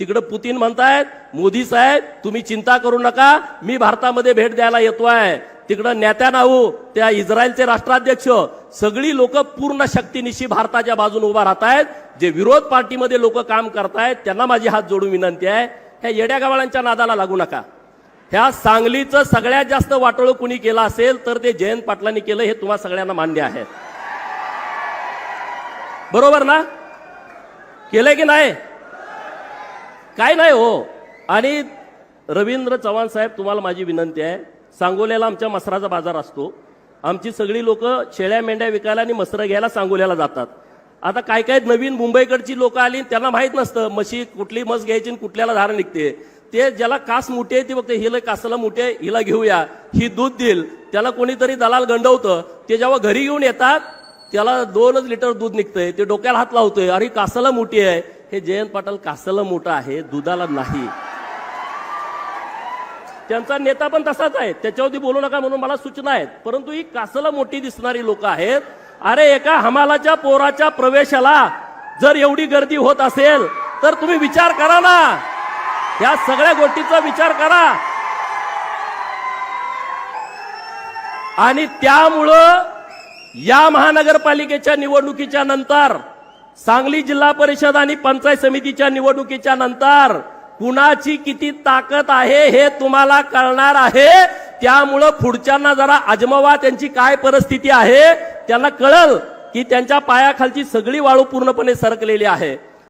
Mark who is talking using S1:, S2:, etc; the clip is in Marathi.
S1: तिकडं पुतीन म्हणतायत मोदी साहेब तुम्ही चिंता करू नका मी भारतामध्ये भेट द्यायला येतोय तिकडं नाऊ त्या इस्रायलचे राष्ट्राध्यक्ष सगळी लोक पूर्ण शक्तीनिशी भारताच्या बाजूने उभा राहत आहेत जे विरोध पार्टीमध्ये लोक काम करतायत त्यांना माझी हात जोडून विनंती आहे. ह्या येड्या गावाळांच्या नादाला लागू नका. ह्या सांगलीचं सगळ्यात जास्त वाटोळ कुणी केलं असेल तर ते जयंत पाटलांनी केलं हे तुम्हा सगळ्यांना मान्य आहे. बरोबर ना? केलंय की नाही? काय नाही हो. आणि रवींद्र चव्हाण साहेब तुम्हाला माझी विनंती आहे. सांगोल्याला आमच्या मसराचा बाजार असतो. आमची सगळी लोक शेळ्या मेंढ्या विकायला आणि मसरं घ्यायला सांगोल्याला जातात. आता काय काय नवीन मुंबईकडची लोक आली त्यांना माहीत नसतं. म्हशी कुठली मस घ्यायची आणि कुठल्याला धार निघते. ते ज्याला कास मोठी आहे ती बघते हिला कासाला मोठी आहे हिला घेऊया. ही दूध देईल. त्याला कोणीतरी दलाल गंडवतं. ते जेव्हा घरी घेऊन येतात त्याला दोनच लिटर दूध निघतंय. ते डोक्याला हात लावतोय अरे कासाला मोठी आहे. हे जयंत पाटील कासाला मोठं आहे दुधाला नाही. त्यांचा नेता पण तसाच आहे. त्याच्यावरती बोलू नका म्हणून मला सूचना आहेत. परंतु ही कासाला मोठी दिसणारी लोक आहेत. अरे एका हमालाच्या पोराच्या प्रवेशाला जर एवढी गर्दी होत असेल तर तुम्ही विचार करा ना. या सगळ्या गोष्टीचा विचार करा. आणि त्यामुळं या महानगरपालिकेच्या निवडणुकीच्या नंतर सांगली जिल्हा परिषद आणि पंचायत समितीच्या निवडणुकीच्या नंतर कुणाची किती ताकद आहे हे तुम्हाला कळणार आहे. त्यामुळं पुढच्यांना जरा अजमवा त्यांची काय परिस्थिती आहे त्यांना कळल की त्यांच्या पायाखालची सगळी वाळू पूर्णपणे सरकलेली आहे.